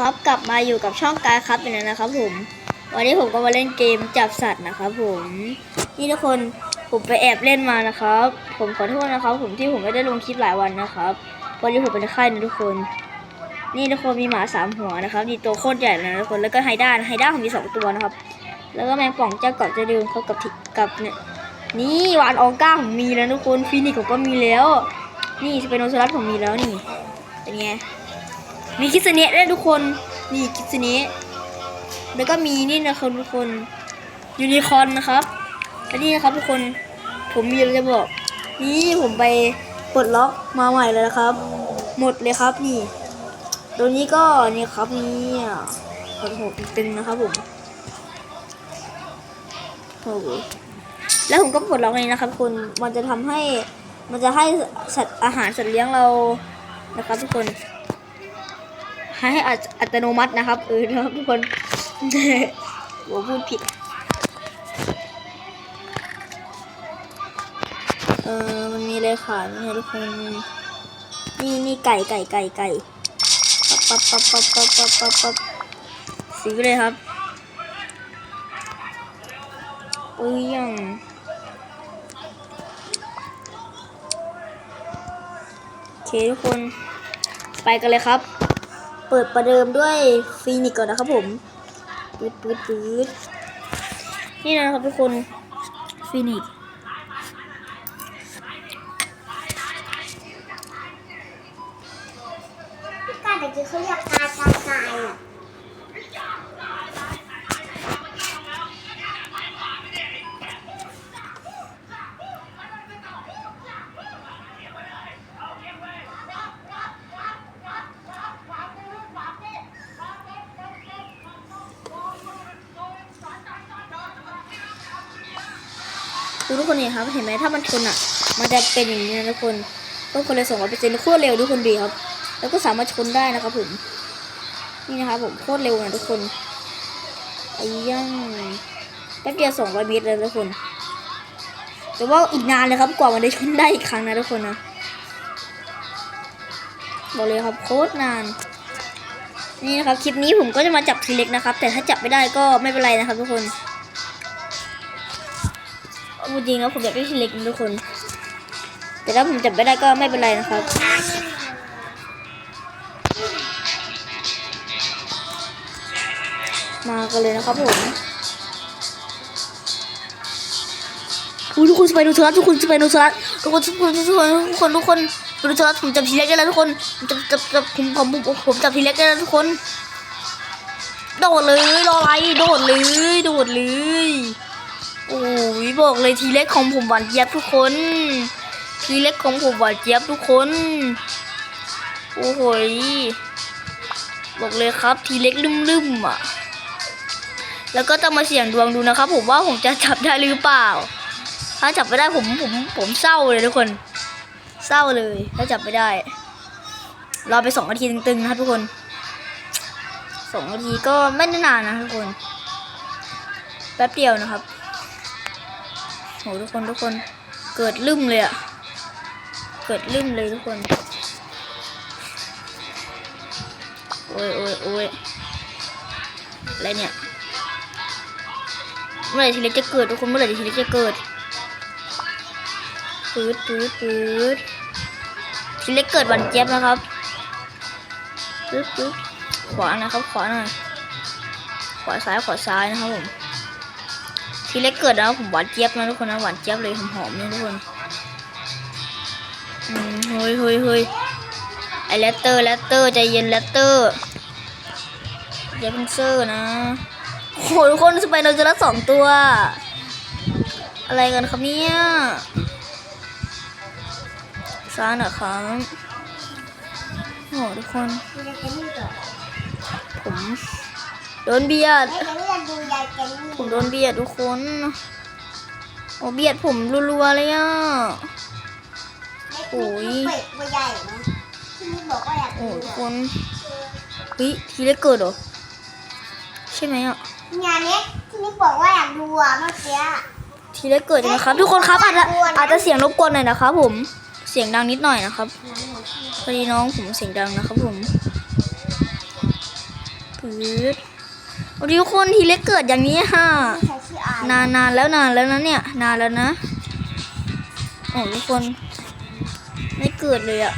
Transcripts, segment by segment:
ครับกลับมาอยู่กับช่องการครับอีกแล้วนะครับผม วันนี้ผมก็มาเล่นเกมจับสัตว์นะครับผมนี่ทุกคนผมไปแอบเล่นมานะครับ ผมขอโทษนะครับ ผมที่ผมไม่ได้ลงคลิปหลายวันนะครับวันนี้ผมเป็นไข้นะทุกคน นี่ทุกคนมีหมาสามหัวนะครับนี่ตัวโคตรใหญ่เลยนะทุกคนแล้วก็ไฮด้าไฮด้าผมมีสองตัวนะครับ แล้วก็แมงป่องเจ้าเกาะจะดืมเขากับกับเนี่ยนี่วานออก้าผมมีแล้วทุกคนฟินิกผมก็มีแล้ว นี่สเปโนซอรัสผมมีแล้วนี่เป็นไง มีคิสเนะด้วยทุกคนนี่คิสเนะแล้วก็มีนี่นะครับทุกคนยูนิคอร์นนะครับและนี่นะครับทุกคนผมมีอะไรจะบอก นี่ผมไปปลดล็อกมาใหม่เลยนะครับ หมดเลยครับนี่ ตัวนี้ก็นี่ครับนี่อะโอ้โหตึงนะครับผมโอ้โหแล้วผมก็ปลดล็อกเลยนะครับทุกคนมันจะทำให้มันจะให้สัตว์อาหารสัตว์เลี้ยงเรานะครับทุกคน ให้อัตอัตโนมัตินะครับเออนะครับทุกคนผมพูดผิด เออมันมีอะไรขายไหมเนี่ทุกคนนี่นี่ไก่ไก่ไก่ไก่ปั๊บปั๊บปั๊บปั๊บปั๊บปั๊บปั๊บซื้อเลยครับอุ้ยยังโอเคทุกคน ไปกันเลยครับ เปิดประเดิมด้วยฟีนิกก่อนนะครับผมปืดปืดปืดนี่นะครับทุกคนฟีนิกพี่กาแต่กี้เขาเรียกกาตากายอะ คนนี่ครับ เห็นไหมถ้ามันชนอะ มันจะเป็นอย่างนี้นะทุกคนก็คนเลยสองร้อยเปอร์เซ็นโคตรเร็วทุกคนดีครับ แล้วก็สามารถชนได้นะครับผม นี่นะครับผมโคตรเร็วนะทุกคนไอ้ยังแป๊บเดียวสองร้อยเมตรเลยทุกคน แต่ว่าอีกนานเลยครับกว่ามันจะชนได้อีกครั้งนะทุกคนนะบอกเลยครับโคตรนาน นี่นะครับคลิปนี้ผมก็จะมาจับทีเล็กนะครับ แต่ถ้าจับไม่ได้ก็ไม่เป็นไรนะครับทุกคน เอาจริงแล้วผมอยากได้ทีเล็กนะทุกคน แต่ถ้าผมจับไม่ได้ก็ไม่เป็นไรนะครับมากันเลยนะครับผมทุกคนสไปโนเทอรัสทุกคนสไปโนเทอรัสทุกคนทุกคนทุกคนทุกคนทุกคนสไปโนเทอรัสผมจับทีเล็กได้แล้วทุกคนผมจับจับจับผมผมผมผมจับทีเล็กได้แล้วทุกคนโดดเลยรออะไรโดดเลยโดดเลย โอ้ยบอกเลยทีเล็กของผมหวานเจี๊ยบทุกคน ทีเล็กของผมหวานเจี๊ยบทุกคน โอ้โหยบอกเลยครับทีเล็กลืมๆอะ แล้วก็จะมาเสี่ยงดวงดูนะครับ ผมว่าผมจะจับได้หรือเปล่า ถ้าจับไม่ได้ผมผมผมเศร้าเลยทุกคน เศร้าเลย ถ้าจับไม่ได้รอไปสองนาทีตึงๆนะครับทุกคนสองนาทีก็ไม่นานนะทุกคน แป๊บเดียวนะครับ โหทุกคนทุกคนเกิดลืมเลยอะเกิดลืมเลยทุกคนโอ้ยโอ้ยโอ้ยอะไรเนี่ยเมื่อไหร่ทีเล็กจะเกิดทุกคนเมื่อไหร่ทีเล็กจะเกิดปืดปืดปืดทีเล็กเกิดวันเจี๊ยบนะครับปืดปืดขวานะครับขวาหน่อยขวาซ้ายขวาซ้ายนะครับผม ทีเล็กเกิดนะครับผมหวานเจี๊ยบนะทุกคนนะหวานเจี๊ยบเลยหอมๆนี่ทุกคนเฮ้ยเฮ้ยเฮ้ยไอแรตเตอร์แรตเตอร์ใจเย็นแรตเตอร์อย่าเพิ่งเซอร์นะโอ้โหทุกคนสไปโนเจอรัสสองตัว อะไรกันครับเนี่ยซ่าหน่อยครับโอ้โหทุกคนผม ดนเบียดยายแกนี่ยังดูยายแกนี่ผมโดนเบียดทุกคน โอ้เบียดผมรัวๆเลยอะโอ้ยเป็ดตัวใหญ่นะที่นี่บอกว่าอยากโอ้ดูทุกคอะนเฮ้ยทีเล็กเกิดเหรอ ใช่ไหมอะงานเนี้ยที่นี่บอกว่าอยากดูอะเมื่อกี้ทีเล็กเกิดใช่ไหมครับ ทุกคนครับอาจจะอาจจะเสียงรบกวนหน่อยนะครับผมเสียงดังนิดหน่อยนะครับพอดีน้องผมเสียงดังนะครับผมปืด วันนี้ทุกคนทีเล็กเกิดอย่างนี้ฮะไม่ใช่ชื่ออายนานนานแล้วนานแล้วนะเนี่ยนานแล้วนะโอ้ทุกคน ไม่เกิดเลยอะ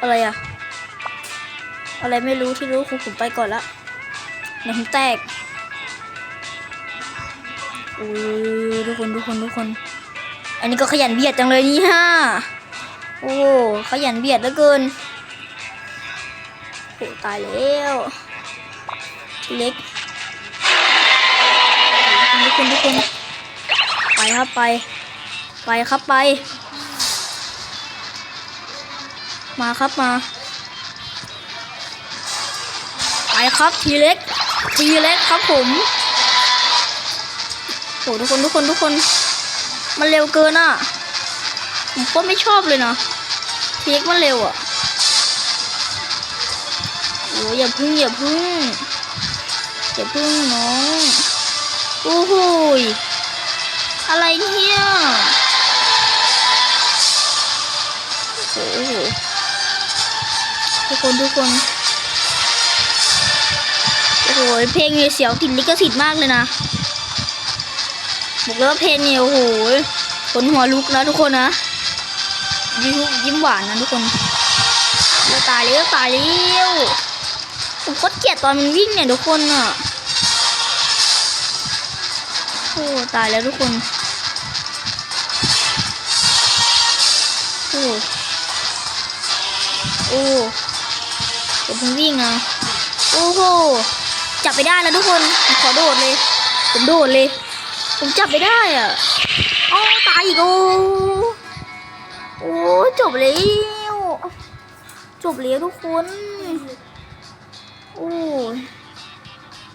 อะไรอะอะไรไม่รู้ที่รู้คือผมไปก่อนละเดี๋ยวผมแตกโอ้ยทุกคนทุกคนทุกคน อันนี้ก็ขยันเบียดจังเลยนี่ฮะโอ้ขยันเบียดเหลือเกินโอ้ตายแล้วที เล็กทุกคนทุกคนไปครับไป ไปครับไป มาครับมา ไปครับทีเล็กทีเล็กครับผมโหทุกคนทุกคนทุกคน มันเร็วเกินอะผมก็ไม่ชอบเลยนะทีเล็กมันเร็วอะโอ้ยอย่าพึ่งอย่าพึ่ง อย่าพึ่งน้องโอ้โหยอะไรเนี่ยโอ้โหทุกคนทุกคนโอ้โหเพลงเนี่ยเสียวติดลิขสิทธิ์มากเลยนะบอกเลยว่าเพลงเนี่ยโอ้โหขนหัวลุกนะทุกคนนะยิ้มยิ้มหวานนะทุกคนตายแล้วตายแล้วผมโคตรเกลียดตอนมันวิ่งเนี่ยทุกคนอะ อ้ตายแล้วทุกคนโอ้โอ้เดี๋ยวผมวิ่งนะโอ้โหจับไปได้แล้วทุกคนผมขอโดดเลย ผมโดดเลย ผมจับไปได้อะโอ๋อตายอีกโอ้โอ้จบแล้วจบแล้วทุกคนโอ้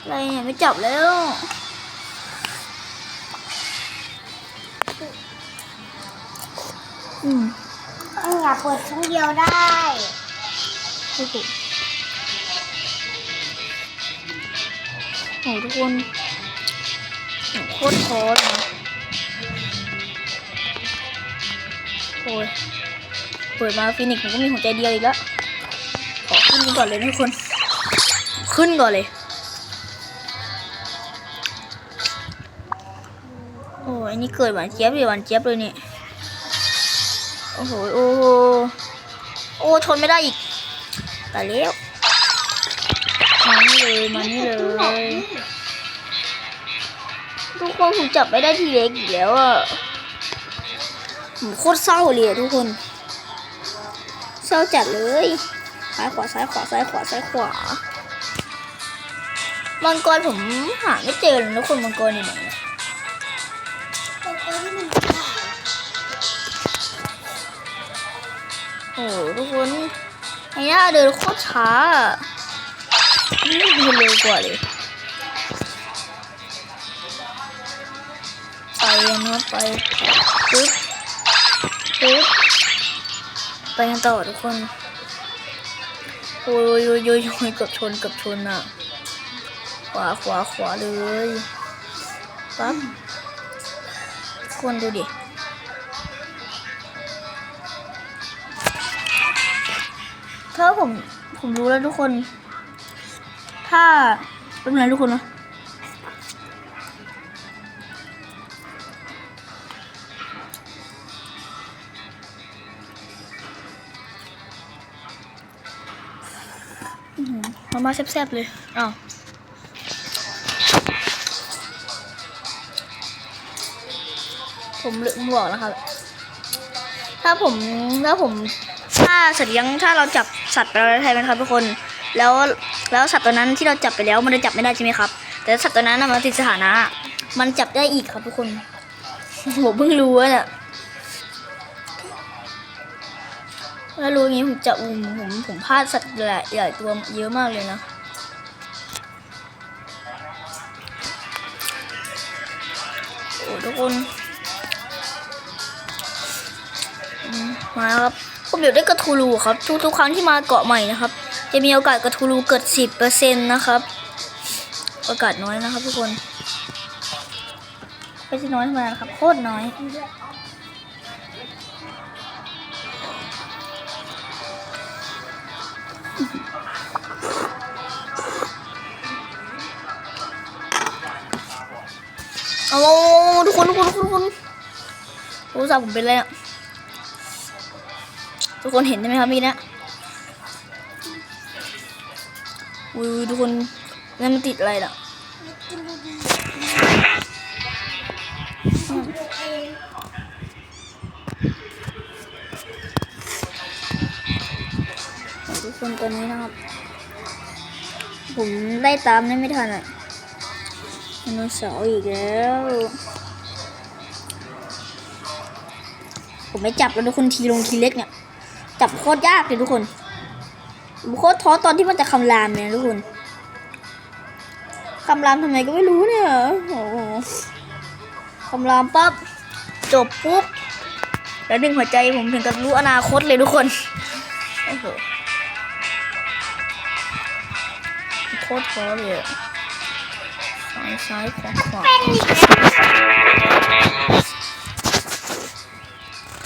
อะไรเนี่ยไม่จับแล้ว อืมต้องอย่าเปิดครั้งเดียวได้โอ้โหโอ้ทุกคนโคตรท้อนะโอ้ยเปิดมาฟินิกผมก็มีหัวใจเดียวอีกแล้วขอขึ้นก่อนเลยทุกคน ขึ้นก่อนเลย โอ้ยอันนี้เกิดหวานเจี๊ยบเลยหวานเจี๊ยบเลยเนี่ย โอ้โห โอ้โหโอ้ทนไม่ได้อีกตายแล้วมานี่เลยมานี่เลย ทุกคนผมจับไม่ได้ทีเล็กอีกแล้วอะผมโคตรเศร้าเลยทุกคน เศร้าจัดเลยซ้ายขวาซ้ายขวาซ้ายขวาซ้ายขวามังกรผมหาไม่เจอเลยนะคนมังกรอยู่ไหน โอ้โหทุกคนไอ้หน้าเดินโคตรช้านี่เดินเร็วกว่าเลยไปนะไปปึ๊บปึ๊บไปกันต่อทุกคนโอ้ยโอ้ยโอ้ยโอ้ยเกือบชนเกือบชนอะ ขวาขวาขวาเลยปั๊บทุกคนดูดิ ถ้าผมผมรู้แล้วทุกคน ถ้าเป็นไงทุกคนนะมามาแซ่บๆเลยอ้าวผมลืมบอกนะครับ ถ้าผมถ้าผมถ้าสัตว์เลี้ยงถ้าเราจับ สัตว์ไปแล้วใช่ไหมครับทุกคน แล้วแล้วสัตว์ตัวนั้นที่เราจับไปแล้วมันจะจับไม่ได้ใช่ไหมครับ แต่สัตว์ตัวนั้นมันติดสถานะ มันจับได้อีกครับทุกคนผมเพิ่งรู้เนี่ยถ้ารู้อย่างนี้ผมจะอุ้มผมผมพลาดสัตว์ใหญ่ใหญ่ตัวเยอะมากเลยนะโอ้ทุกคนมาครับ ผมอยากได้กระทูรูครับ ทุกๆครั้งที่มาเกาะใหม่นะครับ จะมีโอกาสกระทูรูเกิด 10%นะครับโอกาสน้อยนะครับทุกคนไม่ใช่น้อยธรรมดาครับ โคตรน้อยเอาทุกคนทุกคนทุกคนทุกคนรู้จักผมเป็นไรอะ ทุกคนเห็นใช่ไหมครับมีนะอุ้ยทุกคนนั่นมันติดอะไรล่ะทุกคนตอนนี้นะครับ ผมได้ตามได้ไม่ทันอะไดโนเสาร์อีกแล้ว ผมไม่จับแล้วทุกคนทีลงทีเล็กเนี่ย จับโคตรยากเลยทุกคนโคตรท้อตอนที่มันจะคำรามเนี่ยทุกคนคำรามทำไมก็ไม่รู้เนี่ยโอ้โหคำรามปั๊บจบปุ๊บแล้วดึงหัวใจผมถึงกับรู้อนาคตเลยทุกคนโอ้โหโคตรท้อเลยซ้ายซ้ายขวาขวา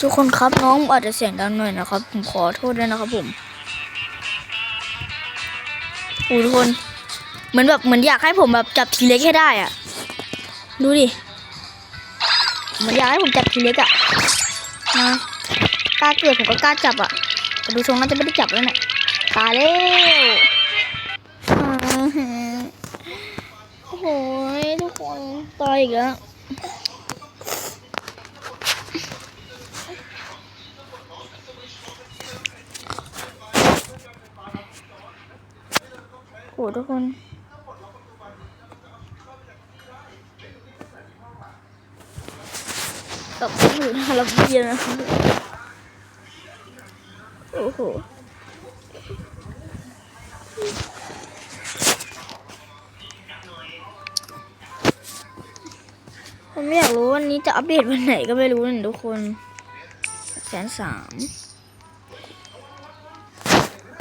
ทุกคนครับน้องอาจจะเสียงดังหน่อยนะครับ ผมขอโทษด้วยนะครับผมโอ้ทุกคนเหมือนแบบเหมือนอยากให้ผมแบบจับทีเล็กให้ได้อะ ดูดิเหมือนอยากให้ผมจับทีเล็กอะนะกล้าเกิดผมก็กล้าจับอะแต่ดูทรงน่าจะไม่ได้จับแล้วเนี่ยตายแล้วโอ้โหทุกคนตายอีกแล้ว โหทุกคนกลับอยู่หน้าระเบียงนะครับโอ้โหผมอยากรู้วันนี้จะอัปเดตวันไหนก็ไม่รู้นะทุกคนแสนสาม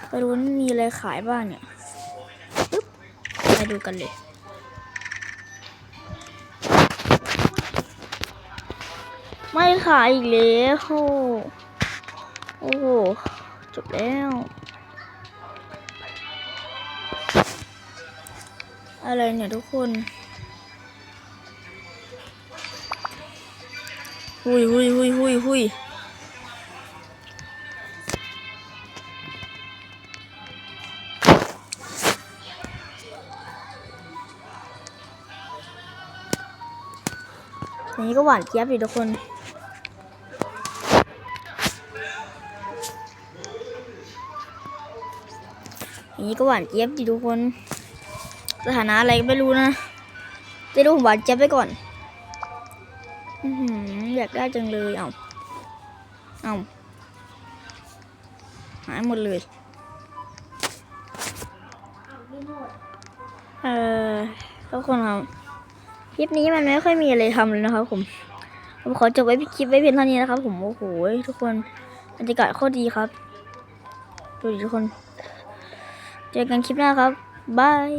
ไปรู้มีอะไรขายบ้างเนี่ย ไปดูกันเลยไม่ขายอีกแล้วโอ้โหจบแล้ว อะไรเนี่ยทุกคนหุยหุยหุยหุยหุย อันนี้ก็หวานเจี๊ยบอยู่ทุกคนอันนี้ก็หวานเจี๊ยบดิทุกคน สถานะอะไรก็ไม่รู้นะ จะดูหวานเจี๊ยบไปก่อน อยากได้จังเลยเอาเอาหายหมดเลย เออทุกคนครับ ลิปนี้มันไม่ค่อยมีอะไรทำเลยนะครับผม ผมขอจบไว้คลิปไว้เพียงเท่านี้นะครับผมโอ้โหทุกคนบรรยากาศโคตรดีครับ ดูดิทุกคน เจอกันคลิปหน้าครับบาย